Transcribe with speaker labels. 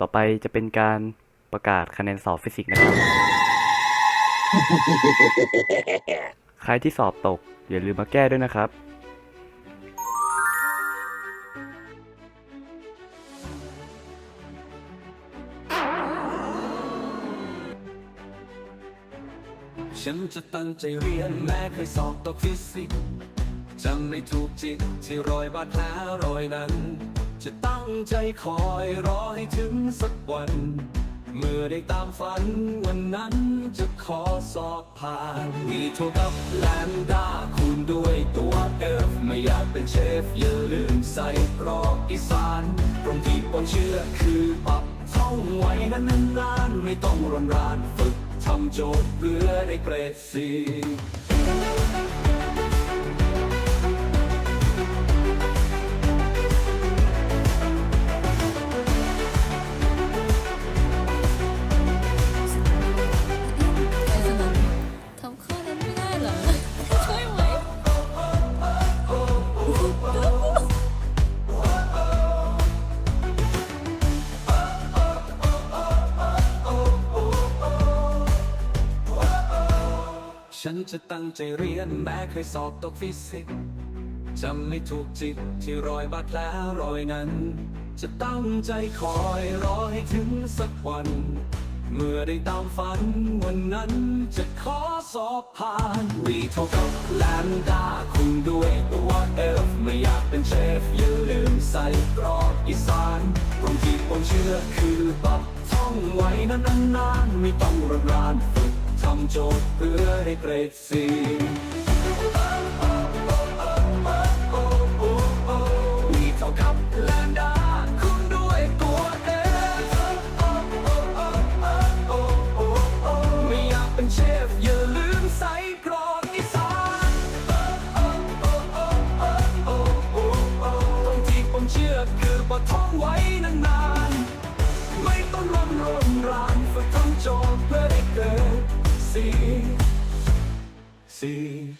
Speaker 1: ต่อไปจะเป็นการประกาศคะแนนสอบฟิสิกส์นะครับ ใครที่สอบตก อย่าลืมมาแก้ด้วยนะครับ
Speaker 2: ฉันจะตั้งใจเรียนแม้เคยสอบตกฟิสิกส์จำไม่ถูกจิตที่รอยบาดแผลรอยนั้น จะตั้งใจคอยรอให้ถึงสักวัน เมื่อได้ตามฝันวันนั้นจะขอสอบผ่านมีเท่ากับแลมดาคูณด้วยตัวเอฟไม่อยากเป็นเชฟอย่าลืมใส่กรอกอีสานตรงที่ปนเชื่อคือปรับท่องไว้นานๆไม่ต้องรอนรานฝึกทำโจทย์เพื่อได้เกรดสี ฉันจะตั้งใจเรียนแม้เคยสอบตกฟิสิกส์จำไม่ถูกจิตที่รอยบาดแผลรอยนั้น จะตั้งใจคอยรอให้ถึงสักวัน เมื่อได้ตามฝันวันนั้นจะขอสอบผ่านวีเท่ากับแลมดาคุมด้วยตัวเอฟไม่อยากเป็นเชฟอย่าลืมใส่กรอกอีสานตรงที่ผมเชื่อคือปับท่องไว้นานๆไม่ต้องรำรานฝึก ทำโจทย์เพื่อให้เกรดสีวีเท่ากับแลมดาคุมด้วยตัวเอฟไม่อยากเป็นเชฟอย่าลืมใส่กรอกอีสานตรงที่ผมเชื่อคือบ่ท่องไว้นานๆไม่ต้องรำรนรานฝึกทำโจท Ти